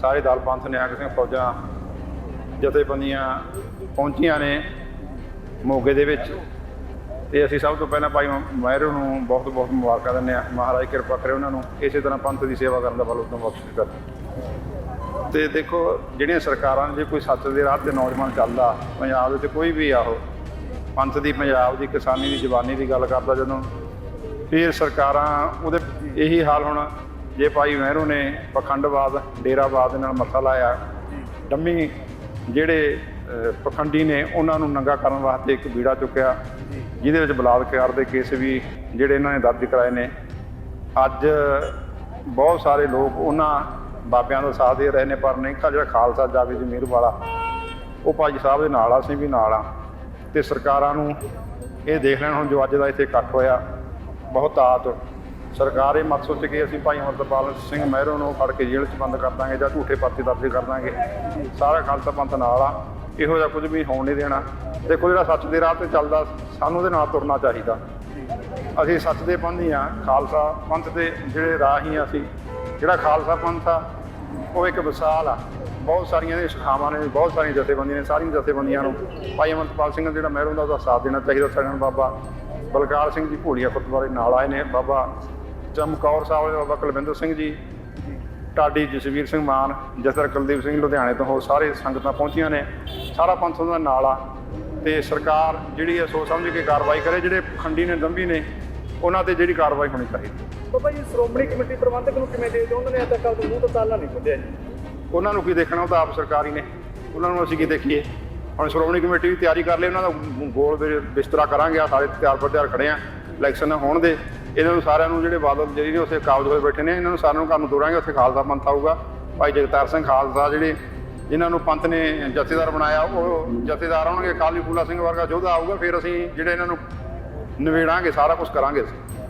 ਸਾਰੇ ਦਲ ਪੰਥ ਨਿਹੰਗ ਸਿੰਘ ਫੌਜਾਂ ਜਥੇਬੰਦੀਆਂ ਪਹੁੰਚੀਆਂ ਨੇ ਮੋਗੇ ਦੇ ਵਿੱਚ। ਤੇ ਅਸੀਂ ਸਭ ਤੋਂ ਪਹਿਲਾਂ ਭਾਈ ਮਹਿਰੂ ਨੂੰ ਬਹੁਤ ਬਹੁਤ ਮੁਬਾਰਕਾਂ ਦਿੰਦੇ ਹਾਂ। ਮਹਾਰਾਜ ਕਿਰਪਾ ਕਰੇ ਉਹਨਾਂ ਨੂੰ। ਇਸੇ ਤਰ੍ਹਾਂ ਪੰਥ ਦੀ ਸੇਵਾ ਕਰਨ ਦਾ ਬਲ ਉਦੋਂ ਬਖਸ਼ਿਸ਼ ਕਰੇ ਤੇ ਦੇਖੋ, ਜਿਹੜੀਆਂ ਸਰਕਾਰਾਂ ਨੇ, ਜੇ ਕੋਈ ਸੱਚ ਦੇ ਰਾਹ ਤੇ ਨੌਜਵਾਨ ਚੱਲਦਾ, ਪੰਜਾਬ ਵਿੱਚ ਕੋਈ ਵੀ ਆਹੋ, ਪੰਥ ਦੀ, ਪੰਜਾਬ ਦੀ, ਕਿਸਾਨੀ ਦੀ, ਜਵਾਨੀ ਦੀ ਗੱਲ ਕਰਦਾ ਜਦੋਂ, ਫਿਰ ਸਰਕਾਰਾਂ ਉਹਦੇ, ਇਹੀ ਹਾਲ ਹੋਣਾ ਜੇ ਭਾਈ ਮਹਿਰੂ ਨੇ ਪਖੰਡਵਾਦ, ਡੇਰਾਵਾਦ ਦੇ ਨਾਲ ਮੱਥਾ ਲਾਇਆ, ਡੰਮੀ ਜਿਹੜੇ ਪਖੰਡੀ ਨੇ ਉਹਨਾਂ ਨੂੰ ਨੰਗਾ ਕਰਨ ਵਾਸਤੇ ਇੱਕ ਬੀੜਾ ਚੁੱਕਿਆ, ਜਿਹਦੇ ਵਿੱਚ ਬਲਾਤਕਾਰ ਦੇ ਕੇਸ ਵੀ ਜਿਹੜੇ ਇਹਨਾਂ ਨੇ ਦਰਜ ਕਰਾਏ ਨੇ। ਅੱਜ ਬਹੁਤ ਸਾਰੇ ਲੋਕ ਉਹਨਾਂ ਬਾਬਿਆਂ ਦਾ ਸਾਥ ਦੇ ਰਹੇ ਨੇ, ਪਰ ਨਹੀਂ ਜਿਹੜਾ ਖਾਲਸਾ ਜਾਵੇ ਜਮੀਰ ਵਾਲਾ, ਉਹ ਭਾਜੀ ਸਾਹਿਬ ਦੇ ਨਾਲ ਆ, ਅਸੀਂ ਵੀ ਨਾਲ ਆ। ਤੇ ਸਰਕਾਰਾਂ ਨੂੰ ਇਹ ਦੇਖ ਲੈਣ ਹੁਣ ਜੋ ਅੱਜ ਦਾ ਇੱਥੇ ਇਕੱਠ ਹੋਇਆ, ਬਹੁਤ ਆਤ ਸਰਕਾਰ ਇਹ ਮਤ ਸੋਚ ਕੇ ਅਸੀਂ ਭਾਈ ਅਮਰਤਪਾਲ ਸਿੰਘ ਮਹਿਰੋਂ ਨੂੰ ਫੜ ਕੇ ਜੇਲ੍ਹ 'ਚ ਬੰਦ ਕਰ ਦਾਂਗੇ ਜਾਂ ਝੂਠੇ ਪਰਚੇ ਦਰਜ ਕਰ ਦਾਂਗੇ। ਸਾਰਾ ਖਾਲਸਾ ਪੰਥ ਨਾਲ ਆ। ਇਹੋ ਜਿਹਾ ਕੁਝ ਵੀ ਹੋਣ ਨਹੀਂ ਦੇਣਾ। ਦੇਖੋ ਜਿਹੜਾ ਸੱਚ ਦੇ ਰਾਹ ਤੇ ਚੱਲਦਾ, ਸਾਨੂੰ ਉਹਦੇ ਨਾਲ ਤੁਰਨਾ ਚਾਹੀਦਾ। ਅਸੀਂ ਸੱਚ ਦੇ ਪੰਥੀ ਆ। ਖਾਲਸਾ ਪੰਥ ਦੇ ਜਿਹੜੇ ਰਾਹੀ ਆ ਅਸੀਂ। ਜਿਹੜਾ ਖਾਲਸਾ ਪੰਥ ਆ, ਉਹ ਇੱਕ ਵਿਸ਼ਾਲ ਆ। ਬਹੁਤ ਸਾਰੀਆਂ ਇਹ ਸ਼ਾਖਾਵਾਂ ਨੇ, ਬਹੁਤ ਸਾਰੀਆਂ ਜਥੇਬੰਦੀਆਂ ਨੇ, ਸਾਰੀਆਂ ਜਥੇਬੰਦੀਆਂ ਨੂੰ ਭਾਈ ਅਮਰਤਪਾਲ ਸਿੰਘ ਜਿਹੜਾ ਮਹਿਰੋਂ ਦਾ ਉਹਦਾ ਸਾਥ ਦੇਣਾ ਚਾਹੀਦਾ ਸਗਨ ਬਾਬਾ ਬਲਕਾਰ ਸਿੰਘ ਜੀ ਭੂੜੀਆ ਗੁਰਦੁਆਰੇ ਨਾਲ ਆਏ ਨੇ। ਬਾਬਾ ਚਮਕੌਰ ਸਾਹਿਬ ਦੇ ਬਾਬਾ ਕੁਲਵਿੰਦਰ ਸਿੰਘ ਜੀ ਟਾਡੀ ਜਸਵੀਰ ਸਿੰਘ ਮਾਨ ਜਸਰ ਕੁਲਦੀਪ ਸਿੰਘ ਲੁਧਿਆਣੇ ਤੋਂ ਹੋਰ ਸਾਰੇ ਸੰਗਤਾਂ ਪਹੁੰਚੀਆਂ ਨੇ। ਸਾਰਾ ਪੰਥ ਉਹਨਾਂ ਨਾਲ ਆ। ਤੇ ਸਰਕਾਰ ਜਿਹੜੀ ਹੈ ਸੋਚ ਸਮਝ ਕੇ ਕਾਰਵਾਈ ਕਰੇ ਜਿਹੜੇ ਖੰਡੀ ਨੇ ਦੰਭੀ ਨੇ ਉਹਨਾਂ ਤੇ ਜਿਹੜੀ ਕਾਰਵਾਈ ਹੋਣੀ ਚਾਹੀਦੀ ਬਾਬਾ ਜੀ ਸ਼੍ਰੋਮਣੀ ਕਮੇਟੀ ਪ੍ਰਬੰਧਕ ਨੂੰ ਕਿਵੇਂ ਦੇ ਦਿਓ ਉਹਨਾਂ ਨੇ ਅੱਜ ਤੱਕ ਆਪਣਾ ਮੂੰਹ ਤੋਂ ਤਾਲਾ ਨਹੀਂ ਖੁੱਲਿਆ ਜੀ। ਉਹਨਾਂ ਨੂੰ ਕੀ ਦੇਖਣਾ ਉਹ ਤਾਂ ਆਪ ਸਰਕਾਰੀ ਨੇ। ਉਹਨਾਂ ਨੂੰ ਅਸੀਂ ਕੀ ਦੇਖੀਏ? ਹੁਣ ਸ਼੍ਰੋਮਣੀ ਕਮੇਟੀ ਵੀ ਤਿਆਰੀ ਕਰ ਲਈ ਉਹਨਾਂ ਦਾ ਗੋਲ ਬਿਸਤਰਾ ਕਰਾਂਗੇ ਆ ਸਾਰੇ ਤਿਆਰ ਪਰ ਤਿਆਰ ਖੜੇ ਆ। ਇਲੈਕਸ਼ਨ ਹੋਣ ਦੇ ਇਹਨਾਂ ਨੂੰ ਸਾਰਿਆਂ ਨੂੰ ਜਿਹੜੇ ਬਾਦਲ ਜਿਹੜੀ ਨੇ ਉੱਥੇ ਕਾਬਜ ਹੋਏ ਬੈਠੇ ਨੇ, ਇਹਨਾਂ ਨੂੰ ਸਾਰਿਆਂ ਨੂੰ ਕੰਮ ਨੂੰ ਉੱਥੇ ਖਾਲਸਾ ਪੰਥ ਆਊਗਾ। ਭਾਈ ਜਗਤਾਰ ਸਿੰਘ ਖਾਲਸਾ ਜਿਹੜੇ ਜਿਨ੍ਹਾਂ ਨੂੰ ਪੰਥ ਨੇ ਜਥੇਦਾਰ ਬਣਾਇਆ, ਉਹ ਜਥੇਦਾਰ ਆਉਣਗੇ ਕਾਲੀ ਫੂਲਾ ਸਿੰਘ ਵਰਗਾ ਯੋਧਾ ਆਊਗਾ, ਫਿਰ ਅਸੀਂ ਜਿਹੜੇ ਇਹਨਾਂ ਨੂੰ ਨਿਬੇੜਾਂਗੇ, ਸਾਰਾ ਕੁਝ ਕਰਾਂਗੇ ਅਸੀਂ।